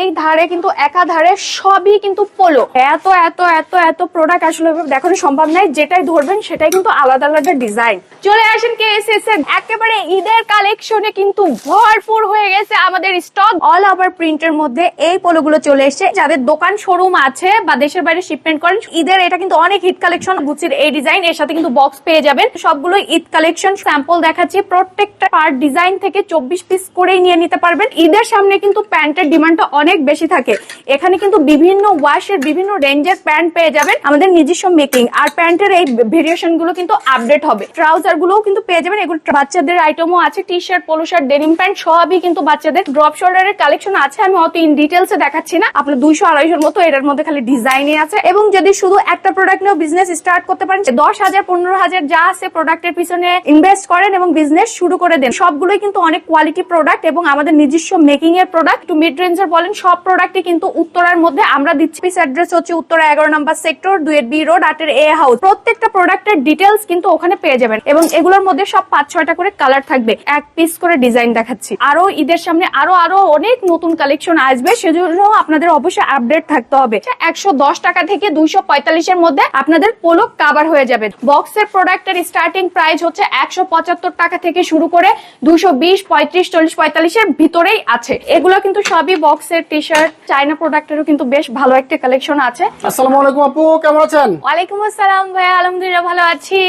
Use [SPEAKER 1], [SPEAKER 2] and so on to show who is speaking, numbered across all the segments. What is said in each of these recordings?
[SPEAKER 1] এই ধারে কিন্তু একা ধারে সবই কিন্তু পোলো। এত এত এত এত প্রোডাক্ট আসলে দেখানো সম্ভব নাই যেটাই ধরবেন সেটাই কিন্তু আলাদা আলাদা ডিজাইন চলে আসেন কে এস এস একেবারে ঈদের কালেকশনে কিন্তু ভরপুর হয়ে গেছে আমাদের স্টক অল ওভার প্রিন্টের মধ্যে এই পোলোগুলো চলে এসেছে, যাদের দোকান শোরুম আছে বা দেশের বাইরে শিপমেন্ট করেন, ঈদের এটা কিন্তু অনেক হিট কালেকশন গুচির এই ডিজাইন এর সাথে কিন্তু বক্স পেয়ে যাবেন। সবগুলো ঈদ কালেকশন স্যাম্পল দেখাচ্ছি, প্রত্যেকটা পার্ট ডিজাইন থেকে চব্বিশ পিস করেই নিয়ে নিতে পারবেন। ঈদের সামনে কিন্তু প্যান্টের ডিমান্ডটা অনেক বেশি থাকে। এখানে কিন্তু বিভিন্ন ওয়াশের বিভিন্ন রেঞ্জের প্যান্ট পেয়ে যাবেন আমাদের নিজস্ব মেকিং আর প্যান্টের এই ভেরিয়েশনগুলো কিন্তু আপডেট হবে। ট্রাউজার গুলোও কিন্তু পেয়ে যাবেন। এগুলো বাচ্চাদের আইটেমও আছে। T shirt polo shirt denim pant সবই কিন্তু বাচ্চাদের ড্রপ শোল্ডারের কালেকশন আছে। আমি অত ইন ডিটেলসে দেখাচ্ছি না। আপনার দুইশো আড়াইশোর মতো এটার মধ্যে খালি ডিজাইনই আছে। এবং যদি শুধু একটা প্রোডাক্ট নিয়েও বিজনেস স্টার্ট করতে পারেন দশ হাজার, পনেরো হাজার যা আছে প্রোডাক্টের পিছনে ইনভেস্ট করেন এবং বিজনেস শুরু করে দেন, সবগুলোই কিন্তু অনেক কোয়ালিটি প্রোডাক্ট এবং আমাদের নিজস্ব মেকিং এর প্রোডাক্ট টু মিড রেঞ্জের বলেন সব প্রোডাক্টই কিন্তু উত্তরার মধ্যে আমরা দিচ্ছি। পিস অ্যাড্রেস হচ্ছে উত্তরা এগারো নাম্বার সেক্টর দুয়ের বি রোড আটের এ হাউস প্রত্যেকটা প্রোডাক্টের ডিটেলস কিন্তু ওখানে পেয়ে যাবেন এবং এগুলোর মধ্যে সব পাঁচ, ছয়টা করে কালার থাকবে। এক পিস করে ডিজাইন দেখাচ্ছি। আরও ঈদের সামনে আরও আরও অনেক নতুন কালেকশন আসবে, সেজন্য আপনাদের অবশ্যই আপডেট থাকতে হবে। একশো দশ টাকা থেকে দুইশো পঁয়তাল্লিশের মধ্যে আপনাদের পোলো কাবার হয়ে যাবে। বক্সের প্রোডাক্টের স্টার্টিং প্রাইস হচ্ছে একশো পঁচাত্তর টাকা থেকে শুরু করে দুইশো বিশ, পঁয়ত্রিশ, চল্লিশ পঁয়তাল্লিশের ভিতরেই আছে। এগুলো কিন্তু সবই বক্সের টি শার্ট চাইনা প্রোডাক্টেরও কিন্তু বেশ ভালো একটা কালেকশন আছে।
[SPEAKER 2] আসসালামু আলাইকুম আপু কেমন আছেন?
[SPEAKER 1] ওয়ালাইকুম আসসালাম ভাইয়া আলহামদুলিল্লাহ ভালো আছি।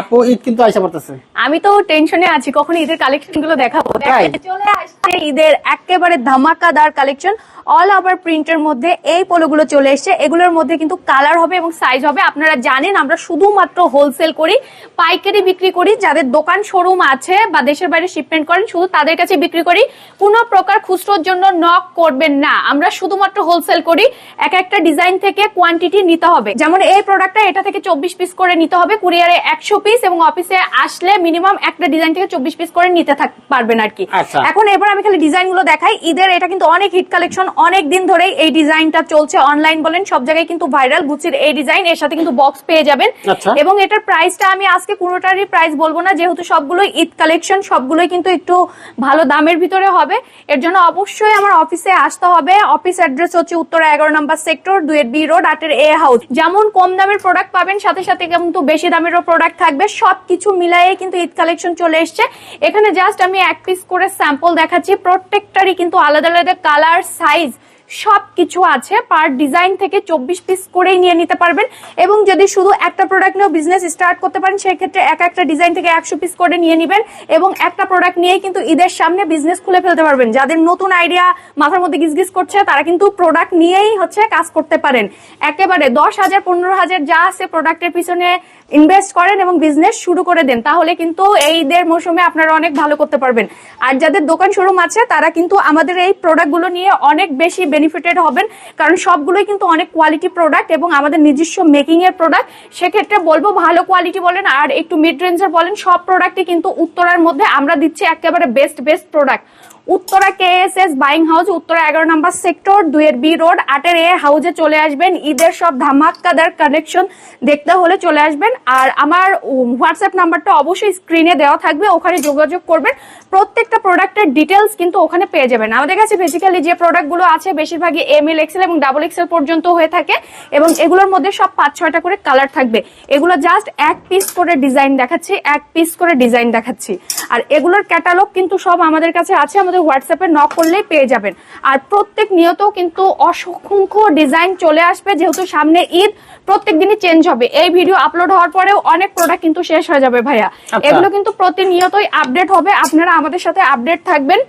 [SPEAKER 2] আপু ঈদ কিন্তু আইসা পড়তেছে।
[SPEAKER 1] আমি তো টেনশনে আছি কখন ঈদের কালেকশনগুলো দেখাবো চলে আসছে ঈদের একেবারে ধামাকাদার কালেকশন অল ওভার প্রিন্টের মধ্যে এই পোলোগুলো চলে এসেছে। এগুলোর মধ্যে কিন্তু কালার হবে এবং সাইজ হবে। আপনারা জানেন আমরা শুধুমাত্র হোলসেল করি পাইকারি বিক্রি করি। যাদের দোকান শোরুম আছে বা দেশের বাইরে শিপমেন্ট করেন শুধু তাদের কাছে বিক্রি করি। কোনো প্রকার খুচরোর জন্য নক করবেন না আমরা শুধুমাত্র হোলসেল করি এক একটা ডিজাইন থেকে কোয়ান্টিটি নিতে হবে। যেমন এই প্রোডাক্টটা এটা থেকে চব্বিশ পিস করে নিতে হবে কুরিয়ারে একশো পিস এবং অফিসে আসলে মিনিমাম একটা ডিজাইন থেকে চব্বিশ পিস করে নিতে পারবেন আর কি।
[SPEAKER 2] আচ্ছা।
[SPEAKER 1] এখন এবার আমি খালি ডিজাইনগুলো দেখাই। ঈদের এটা কিন্তু অনেক হিট কালেকশন অনেক দিন ধরেই এই ডিজাইনটা চলছে অনলাইন বলেন সব জায়গায় কিন্তু ভাইরাল গুচির এই ডিজাইন এর সাথে কিন্তু বক্স পেয়ে যাবেন।
[SPEAKER 2] আচ্ছা।
[SPEAKER 1] এবং এটার প্রাইসটা আমি আজকে কোনোটারই প্রাইস বলব না যেহেতু সবগুলোই ঈদ কালেকশন সবগুলোই কিন্তু একটু ভালো দামের ভিতরে হবে। এর জন্য অবশ্যই আমার অফিসে আসতে হবে। অফিস অ্যাড্রেস হচ্ছে উত্তরা এগারো নম্বর সেক্টর দুয়ের বি রোড আটের এ হাউস যেমন কম দামের প্রোডাক্ট পাবেন, সাথে সাথে কিন্তু বেশি দামেরও প্রোডাক্ট থাকবে। সব কিছু মিলাইয়ে কিন্তু ঈদ কালেকশন চলে এসছে। এখানে জাস্ট আমি এক পিস করে স্যাম্পল দেখাচ্ছি। প্রত্যেকটারই কিন্তু আলাদা আলাদা কালার সাইজ সব কিছু আছে পার ডিজাইন থেকে চব্বিশ পিস করেই নিয়ে নিতে পারবেন। এবং যদি শুধু একটা প্রোডাক্ট নিয়েও বিজনেস স্টার্ট করতে পারেন, সেক্ষেত্রে এক একটা ডিজাইন থেকে একশো পিস করে নিয়ে নেবেন এবং একটা প্রোডাক্ট নিয়েই কিন্তু ঈদের সামনে বিজনেস খুলে ফেলতে পারবেন। যাদের নতুন আইডিয়া মাথার মধ্যে গিজগিজ করছে, তারা কিন্তু প্রোডাক্ট নিয়েই হচ্ছে কাজ করতে পারেন। একেবারে দশ হাজার, পনেরো হাজার যা আছে প্রোডাক্টের পিছনে ইনভেস্ট করেন এবং বিজনেস শুরু করে দেন, তাহলে কিন্তু এই ঈদের মৌসুমে আপনারা অনেক ভালো করতে পারবেন। আর যাদের দোকান শোরুম আছে, তারা কিন্তু আমাদের এই প্রোডাক্টগুলো নিয়ে অনেক বেশি বেনিফিটেড হবেন। কারণ সবগুলোই কিন্তু অনেক কোয়ালিটি প্রোডাক্ট এবং আমাদের নিজস্ব মেকিংয়ের প্রোডাক্ট সেক্ষেত্রে বলব ভালো কোয়ালিটি বলেন আর একটু মিড রেঞ্জের বলেন, সব প্রোডাক্টই কিন্তু উত্তরার মধ্যে আমরা দিচ্ছি একেবারে best best product Uttara K S S buying house, Uttara এগারো নাম্বার সেক্টর দুয়ের বি রোড, আটের এ হাউসে চলে আসবেন। ঈদের সব ধামাকাদার কালেকশন দেখতে হলে চলে আসবেন। আর আমার হোয়াটসঅ্যাপ নাম্বারটা অবশ্যই স্ক্রিনে দেওয়া থাকবে, ওখানে যোগাযোগ করবেন। প্রত্যেকটা প্রোডাক্টের ডিটেলস কিন্তু ওখানে পেয়ে যাবেন। আমাদের কাছে বেসিক্যালি যে প্রোডাক্টগুলো আছে, বেশিরভাগই এম এল এক্সেল এবং ডাবল এক্সেল পর্যন্ত হয়ে থাকে এবং এগুলোর মধ্যে সব পাঁচ, ছয়টা করে কালার থাকবে। এগুলো জাস্ট এক পিস করে ডিজাইন দেখাচ্ছি, এক পিস করে ডিজাইন দেখাচ্ছি। আর এগুলোর ক্যাটালগ কিন্তু সব আমাদের কাছে আছে আমাদের হোয়াটসঅ্যাপে নক করলেই পেয়ে যাবেন। আর প্রত্যেক নিয়ত কিন্তু অসংখ্য ডিজাইন চলে আসবে যেহেতু সামনে ঈদ প্রত্যেক দিনই চেঞ্জ হবে। এই ভিডিও আপলোড হওয়ার পরেও অনেক প্রোডাক্ট কিন্তু শেষ হয়ে যাবে ভাইয়া।
[SPEAKER 2] আচ্ছা।
[SPEAKER 1] এগুলো কিন্তু প্রতিনিয়তই আপডেট হবে। আপনারা আমাদের সাথে আপডেট থাকবেন।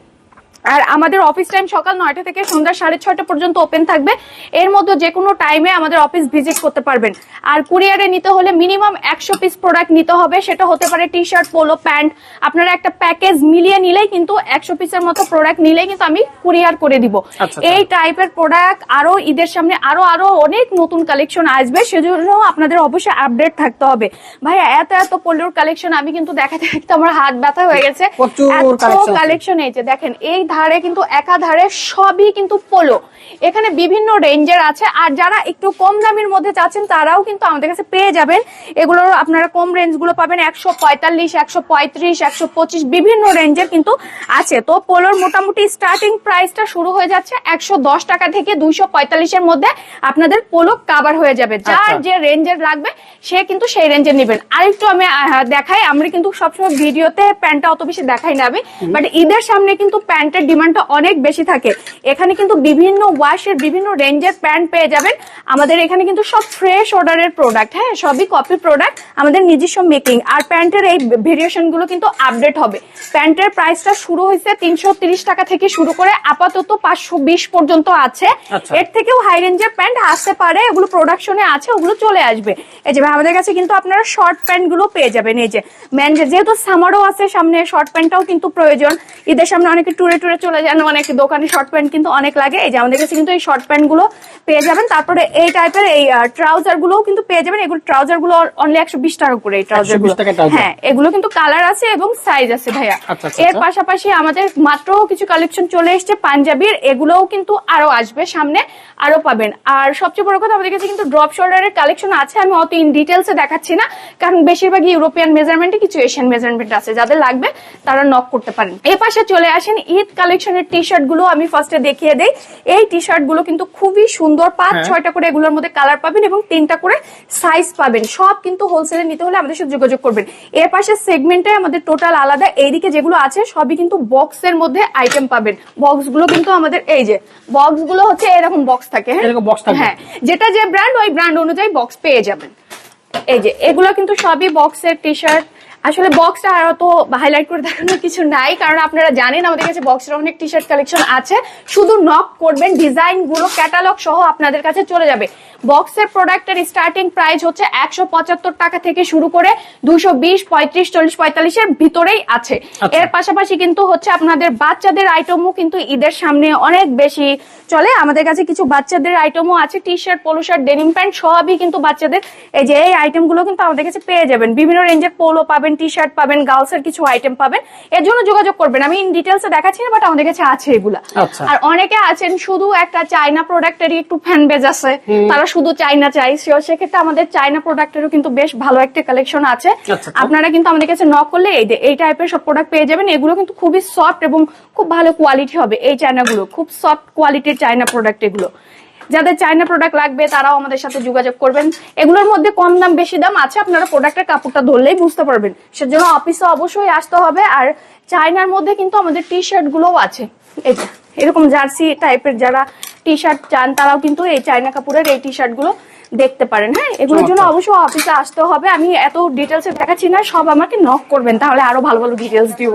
[SPEAKER 1] আর আমাদের অফিস টাইম সকাল নয়টা থেকে সন্ধ্যা সাড়ে ছয়টা পর্যন্ত ওপেন থাকবে। এর মধ্যে যে কোনো টাইমে আমাদের অফিস ভিজিট করতে পারবেন। আর কুরিয়ারে নিতে হলে মিনিমাম একশো পিস প্রোডাক্ট নিতে হবে। সেটা হতে পারে টি শার্ট পোলো প্যান্ট আপনারা একটা প্যাকেজ মিলিয়ে নিলেই কিন্তু একশো পিসের মতো প্রোডাক্ট নিলেই কিন্তু আমি কুরিয়ার করে দিব।
[SPEAKER 2] আচ্ছা।
[SPEAKER 1] এই টাইপের প্রোডাক্ট আরও ঈদের সামনে আরও আরও অনেক নতুন কালেকশন আসবে। সেজন্য আপনাদের অবশ্যই আপডেট থাকতে হবে। ভাইয়া এত এত পোলোর কালেকশন আমি কিন্তু দেখাতে দেখতে আমার হাত ব্যথা হয়ে গেছে। এত কালেকশন এই যে দেখেন এই ধারে কিন্তু একাধারে সবই কিন্তু পোলো। এখানে বিভিন্ন রেঞ্জের আছে আর যারা একটু কম দামের মধ্যে চাচ্ছেন তারাও কিন্তু আমাদের কাছে পেয়ে যাবেন। এগুলোর আপনারা কম রেঞ্জগুলো পাবেন একশো পঁয়তাল্লিশ একশো পঁয়ত্রিশ একশো পঁচিশ বিভিন্ন রেঞ্জের কিন্তু আছে। তো পোলোর মোটামুটি স্টার্টিং প্রাইসটা শুরু হয়ে যাচ্ছে একশো দশ টাকা থেকে দুইশো পঁয়তাল্লিশের মধ্যে আপনাদের পোলো কাভার হয়ে যাবে। যার
[SPEAKER 2] আচ্ছা।
[SPEAKER 1] যে রেঞ্জের লাগবে সে কিন্তু সেই রেঞ্জের নেবেন। আরেকটু আমি দেখাই আমরা কিন্তু সবসময় ভিডিওতে প্যান্টটা অত বেশি দেখাই না আমি বাট ঈদের সামনে কিন্তু প্যান্টের ডিমান্ডটা অনেক বেশি থাকে। এখানে কিন্তু বিভিন্ন ওয়াশের বিভিন্ন রেঞ্জের প্যান্ট পেয়ে যাবেন। আমাদের এখানে কিন্তু সব ফ্রেশ অর্ডারের প্রোডাক্ট হ্যাঁ সবই কপি প্রোডাক্ট আমাদের নিজস্ব মেকিং আর প্যান্টের এই ভেরিয়েশনগুলো কিন্তু আপডেট হবে। প্যান্টের প্রাইসটা শুরু হয়েছে তিনশো টাকা থেকে শুরু করে আপাতত পাঁচশো বিশ পর্যন্ত আছে।
[SPEAKER 2] আচ্ছা।
[SPEAKER 1] এর থেকেও হাই রেঞ্জের প্যান্ট আসতে পারে এগুলো প্রোডাকশনে আছে ওগুলো চলে আসবে। এই যে ভাই, আমাদের কাছে কিন্তু আপনারা শর্ট প্যান্টগুলো পেয়ে যাবেন। এই যে ম্যান যেহেতু সামারও আছে সামনে শর্ট প্যান্টটাও কিন্তু প্রয়োজন। ঈদের সামনে অনেকে টুরে টুরে চলে যান অনেক দোকানে শর্ট প্যান্ট কিন্তু অনেক লাগে। এই যে আমাদের কাছে কিন্তু এই শর্ট প্যান্টগুলো পেয়ে যাবেন। তারপরে এই টাইপের এই ট্রাউজার গুলোও কিন্তু পেয়ে যাবেন। এগুলো ট্রাউজারগুলো অনলি একশো বিশ টাকা করে এই ট্রাউজারগুলো।
[SPEAKER 2] 120 টাকা trouser।
[SPEAKER 1] হ্যাঁ এগুলো কিন্তু কালার আছে এবং সাইজ আছে ভাইয়া।
[SPEAKER 2] আচ্ছা, আচ্ছা,
[SPEAKER 1] এর
[SPEAKER 2] আচ্ছা।
[SPEAKER 1] পাশাপাশি আমাদের মাত্র কিছু কালেকশন চলে এসেছে পাঞ্জাবির। এগুলোও কিন্তু আরও আসবে সামনে আরও পাবেন। আর সবচেয়ে বড় কথা আমাদের কাছে কিন্তু ড্রপ শোল্ডারের কালেকশন আছে। আমি অত ইন ডিটেলসে দেখাচ্ছি না কারণ বেশিরভাগই ইউরোপিয়ান মেজারমেন্টে কিছু এশিয়ান মেজারমেন্ট আছে। যাদের লাগবে তারা নক করতে পারেন। এ পাশে চলে আসেন ঈদ কালেকশনের টি শার্টগুলো আমি ফার্স্টে দেখিয়ে দেই। এই টি শার্টগুলো কিন্তু খুবই সুন্দর পাঁচ
[SPEAKER 2] হ্যাঁ।
[SPEAKER 1] ছয়টা করে এগুলোর মধ্যে কালার পাবেন এবং তিনটা করে সাইজ পাবেন। সব কিন্তু হোলসেলে নিতে হলে আমাদের সাথে যোগাযোগ করবেন। এর পাশে সেগমেন্টে আমাদের টোটাল আলাদা। এইদিকে যেগুলো আছে সবই কিন্তু বক্সের মধ্যে আইটেম পাবেন। বক্সগুলো কিন্তু আমাদের এই যে বক্সগুলো হচ্ছে এরকম বক্স থাকে হ্যাঁ?
[SPEAKER 2] থাকবে?
[SPEAKER 1] হ্যাঁ যেটা যে ব্র্যান্ড ওই ব্র্যান্ড অনুযায়ী বক্স পেয়ে যাবেন। এই যে এগুলো কিন্তু সবই বক্সের টি শার্ট আসলে বক্সটা আর অত হাইলাইট করে দেখানোর কিছু নাই কারণ আপনারা জানেন আমাদের কাছে বক্সের অনেক টি শার্ট কালেকশন আছে। শুধু নক করবেন ডিজাইনগুলো ক্যাটালগ সহ আপনাদের কাছে চলে যাবে। বক্সের প্রোডাক্টের স্টার্টিং প্রাইস হচ্ছে একশো পঁচাত্তর টাকা থেকে শুরু করে দুশো বিশ পঁয়ত্রিশ চল্লিশ পঁয়তাল্লিশের ভিতরেই আছে।
[SPEAKER 2] আচ্ছা।
[SPEAKER 1] এর পাশাপাশি কিন্তু হচ্ছে আপনাদের বাচ্চাদের আইটেমও কিন্তু ঈদের সামনে অনেক বেশি চলে। আমাদের কাছে কিছু বাচ্চাদের আইটেমও আছে T shirt polo shirt denim pant সবই কিন্তু বাচ্চাদের এই যে এই আইটেমগুলো কিন্তু আমাদের কাছে পেয়ে যাবেন। বিভিন্ন রেঞ্জের পোলো পাবেন টি শার্ট পাবেন গার্লস এর কিছু আইটেম পাবেন। এর জন্য যোগাযোগ করবেন। আমি ইন ডিটেলসে দেখাচ্ছি না বাট আমাদের কাছে আছে এগুলা।
[SPEAKER 2] আচ্ছা।
[SPEAKER 1] আর অনেকে আছেন শুধু একটা চাইনা প্রোডাক্টেরই একটু ফ্যান বেজ আছে তারা শুধু চাইনা চাই সেক্ষেত্রে আমাদের চাইনা প্রোডাক্টেরও কিন্তু বেশ ভালো একটা কালেকশন আছে।
[SPEAKER 2] আচ্ছা।
[SPEAKER 1] আপনারা কিন্তু আমাদের কাছে নক করলে এই এই টাইপের সব প্রোডাক্ট পেয়ে যাবেন। এগুলো কিন্তু খুবই সফট এবং খুব ভালো কোয়ালিটি হবে এই চায়নাগুলো খুব সফট কোয়ালিটির চায়না প্রোডাক্ট এগুলো। যাদের চায়না প্রোডাক্ট লাগবে তারাও আমাদের সাথে যোগাযোগ করবেন। এগুলোর মধ্যে কম দাম বেশি দাম আছে। আপনারা প্রোডাক্টের কাপড়টা ধরলেই বুঝতে পারবেন। সেজন্য অফিসে অবশ্যই আসতে হবে। আর চায়নার মধ্যে কিন্তু আমাদের টি শার্ট গুলোও আছে। এটা এরকম জার্সি টাইপের যারা টি শার্ট চান তারাও কিন্তু এই চায়না কাপড়ের এই টি শার্টগুলো দেখতে পারেন। হ্যাঁ এগুলোর জন্য অবশ্যই অফিসে আসতে হবে। আমি এত ডিটেলস দেখাচ্ছি না সব আমাকে নক করবেন। তাহলে আরও ভালো ভালো ডিটেলস দিব।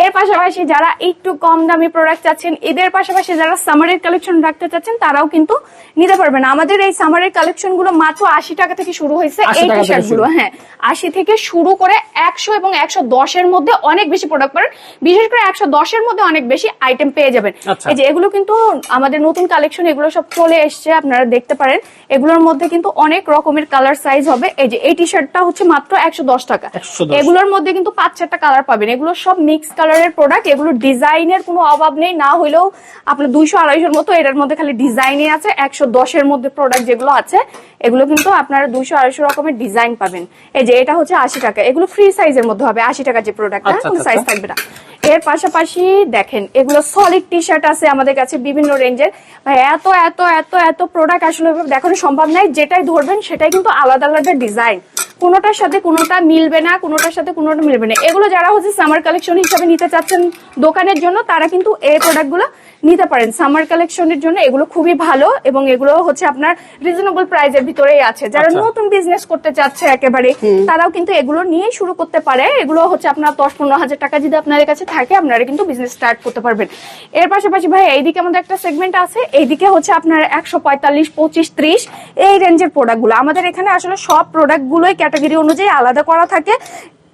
[SPEAKER 1] এর পাশাপাশি যারা একটু কম দামি প্রোডাক্ট চাচ্ছেন এদের পাশাপাশি যারা সামারের কালেকশন রাখতে চাচ্ছেন তারাও কিন্তু নিতে পারবেন। আমাদের এই সামারের কালেকশনগুলো মাত্র আশি টাকা থেকে শুরু হয়েছে এই টি
[SPEAKER 2] শার্টগুলো
[SPEAKER 1] হ্যাঁ। আশি থেকে শুরু করে একশো এবং একশো দশের মধ্যে অনেক বেশি প্রোডাক্ট পাবেন। বিশেষ করে একশো দশের মধ্যে অনেক বেশি আইটেম পেয়ে যাবেন।
[SPEAKER 2] আচ্ছা।
[SPEAKER 1] এই যে এগুলো কিন্তু আমাদের নতুন কালেকশন এগুলো সব চলে এসছে আপনারা দেখতে পারেন। এগুলোর মধ্যে কিন্তু অনেক রকমের কালার সাইজ হবে। এই যে এই টি শার্টটা হচ্ছে মাত্র একশো দশ টাকা। এগুলোর মধ্যে কিন্তু পাঁচ চারটা কালার পাবেন। এগুলো সব মিক্স কালারের প্রোডাক্ট এগুলো ডিজাইনের কোনো অভাব নেই। না হইলেও আপনার দুইশো আড়াইশোর মতো এটার মধ্যে খালি ডিজাইনই আছে একশো দশের মধ্যে প্রোডাক্ট যেগুলো আছে এগুলো কিন্তু আপনারা দুইশো আড়াইশো রকমের ডিজাইন পাবেন। এই যে এটা হচ্ছে আশি টাকা এগুলো ফ্রি সাইজের মধ্যে হবে আশি টাকা যে প্রোডাক্ট
[SPEAKER 2] আচ্ছা,
[SPEAKER 1] কোনো
[SPEAKER 2] আচ্ছা,
[SPEAKER 1] সাইজ
[SPEAKER 2] আচ্ছা।
[SPEAKER 1] থাকবে না। এর পাশাপাশি দেখেন এগুলো সলিড টি শার্ট আছে আমাদের কাছে বিভিন্ন রেঞ্জের এত এত এত এত প্রোডাক্ট আসলে দেখানো সম্ভব নাই। যেটাই ধরবেন সেটাই কিন্তু আলাদা আলাদা ডিজাইন কোনোটার সাথে কোনোটা মিলবে না, কোনোটার সাথে কোনোটা মিলবে না। এগুলো যারা হচ্ছে সামার কালেকশন হিসাবে নিতে চাচ্ছেন দোকানের জন্য, তারা কিন্তু এই প্রোডাক্টগুলো নিতে পারেন। সামার কালেকশনের জন্য এগুলো খুবই ভালো এবং এগুলো হচ্ছে আপনার রিজনেবল প্রাইজের ভিতরেই আছে। যারা
[SPEAKER 2] আচ্ছা।
[SPEAKER 1] নতুন বিজনেস করতে চাচ্ছে একেবারে তারাও কিন্তু এগুলো নিয়েই শুরু করতে পারে। এগুলো হচ্ছে আপনার দশ পনেরো হাজার টাকা যদি আপনাদের কাছে থাকে আপনারা কিন্তু বিজনেস স্টার্ট করতে পারবেন। এর পাশাপাশি ভাই এইদিকে আমাদের একটা সেগমেন্ট আছে। এইদিকে হচ্ছে আপনার একশো পঁয়তাল্লিশ পঁচিশ ত্রিশ এই রেঞ্জের প্রোডাক্টগুলো আমাদের এখানে আসলে সব প্রোডাক্টগুলোই ক্যাটাগরি অনুযায়ী আলাদা করা থাকে।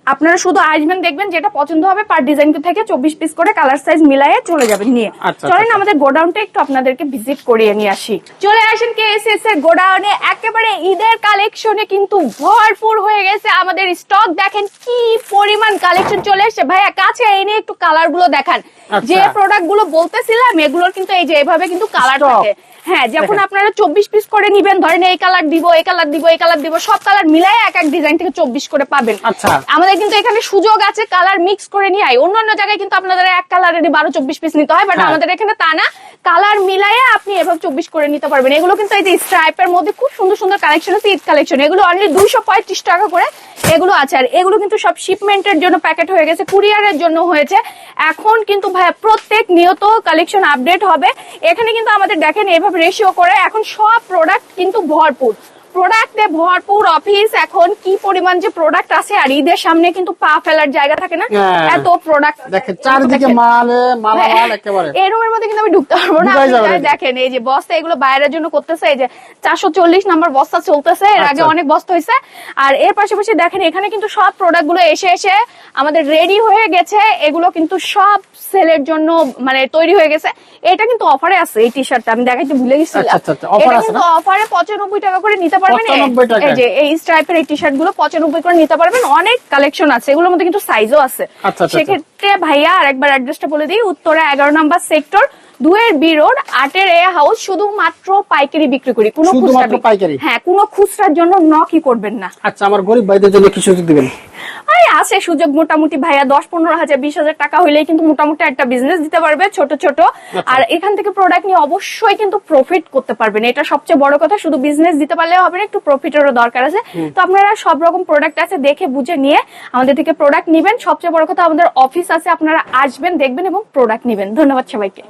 [SPEAKER 1] আপনারা শুধু আসবেন দেখবেন যেটা পছন্দ হবে পার ডিজাইন থেকে চব্বিশ পিস করে কালার সাইজ মিলাইয়ে চলে যাবেন নিয়ে
[SPEAKER 2] আচ্ছা,
[SPEAKER 1] চলেন
[SPEAKER 2] আচ্ছা।
[SPEAKER 1] আমাদের গোডাউনটা একটু আপনাদেরকে ভিজিট করিয়ে নিয়ে আসি চলে আসেন কে এস এস এর গোডাউনে একেবারে ঈদের কালেকশনে কিন্তু ভরপুর হয়ে গেছে আমাদের স্টক দেখেন কি পরিমাণ কালেকশন চলে এসেছে ভাইয়া কাছে এনে একটু কালারগুলো দেখান
[SPEAKER 2] আচ্ছা।
[SPEAKER 1] যে প্রোডাক্টগুলো বলতেছিলাম এগুলোর কিন্তু এই যে এভাবে কিন্তু কালার। থাকে হ্যাঁ যখন আপনারা চব্বিশ পিস করে নিবেন ধরেন এই কালার দিব এই কালার দিব এই কালার দিব সব কালার মিলাই এক এক ডিজাইন থেকে চব্বিশ করে পাবেন
[SPEAKER 2] আচ্ছা।
[SPEAKER 1] আমাদের কিন্তু এখানে সুযোগ আছে কালার মিক্স করে নিয়ে আই অন্যান্য জায়গায় কিন্তু আপনাদের এক কালারেরই বারো চব্বিশ পিস নিতে হয় বাট
[SPEAKER 2] হ্যাঁ।
[SPEAKER 1] আমাদের এখানে তা না। কালার মিলাইয়ে আপনি এভাবে চব্বিশ করে নিতে পারবেন। এগুলো কিন্তু এই যে স্ট্রাইপের মধ্যে খুব সুন্দর সুন্দর কালেকশন আছে ঈদ কালেকশন এগুলো অনলি দুইশো পঁয়ত্রিশ টাকা করে এগুলো আছে। আর এগুলো কিন্তু সব শিপমেন্টের জন্য প্যাকেট হয়ে গেছে কুরিয়ারের জন্য হয়েছে। এখন কিন্তু ভাই প্রত্যেক নিয়ত কালেকশন আপডেট হবে। এখানে কিন্তু আমাদের দেখেন এভাবে রেশিও করে এখন সব প্রোডাক্ট কিন্তু ভরপুর। প্রোডাক্টে ভরপুর অফিস এখন কি পরিমাণ যে প্রোডাক্ট আছে আর ঈদের সামনে কিন্তু পা ফেলার জায়গা থাকে না?
[SPEAKER 2] হ্যাঁ।
[SPEAKER 1] এত প্রোডাক্ট
[SPEAKER 2] দেখেন চারিদিকে মালে মালামাল একেবারে।
[SPEAKER 1] এই রুমের মধ্যে কিন্তু আমি ঢুকতে পারব না। দেখেন এই যে বস্তা এগুলো বাইরের জন্য করতেছে এই যে চারশো চল্লিশ নাম্বার বস্তা চলতেছে এর আগে
[SPEAKER 2] আচ্ছা।
[SPEAKER 1] অনেক বস্তা হয়েছে। আর এর পাশাপাশি দেখেন এখানে কিন্তু সব প্রোডাক্টগুলো এসে এসে আমাদের রেডি হয়ে গেছে। এগুলো কিন্তু সব সেলের জন্য মানে তৈরি হয়ে গেছে। এটা কিন্তু অফারে আছে এই টি। শার্টটা আমি দেখাইতে ভুলে গেছিলাম।
[SPEAKER 2] আচ্ছা, আচ্ছা,
[SPEAKER 1] এটা
[SPEAKER 2] আছে
[SPEAKER 1] কিন্তু? অফারে পঁচানব্বই টাকা করে নিতে পারবেন?
[SPEAKER 2] 95?
[SPEAKER 1] এই যে এই স্ট্রাইপের এই টি শার্টগুলো পঁচানব্বই করে নিতে পারবেন। অনেক কালেকশন আছে। এগুলোর মধ্যে কিন্তু সাইজও আছে।
[SPEAKER 2] আচ্ছা, আচ্ছা,
[SPEAKER 1] সেক্ষেত্রে ভাইয়া আর একবার অ্যাড্রেসটা বলে দিই। উত্তরা এগারো নম্বর সেক্টর দুয়ের বি রোড আটের এ হাউস শুধুমাত্র পাইকারি বিক্রি করি। কোনো খুচরা? হ্যাঁ কোনো খুচরার জন্য নকই করবেন না।
[SPEAKER 2] আচ্ছা আমার গরিব ভাইদের জন্য কিছু দিবেন।
[SPEAKER 1] আছে সুযোগ মোটামুটি ভাইয়া দশ পনেরো হাজার বিশ হাজার টাকা হইলেই কিন্তু মোটামুটি একটা বিজনেস দিতে পারবে ছোট ছোট। আর এখান থেকে প্রোডাক্ট নিয়ে অবশ্যই কিন্তু প্রফিট করতে পারবেন। এটা সবচেয়ে বড় কথা শুধু বিজনেস দিতে পারলে হবে না একটু প্রফিটেরও দরকার আছে। তো আপনারা সব রকম প্রোডাক্ট আছে দেখে বুঝে নিয়ে আমাদের থেকে প্রোডাক্ট নিবেন। সবচেয়ে বড় কথা আমাদের অফিস আছে আপনারা আসবেন দেখবেন এবং প্রোডাক্ট নিবেন। ধন্যবাদ সবাইকে।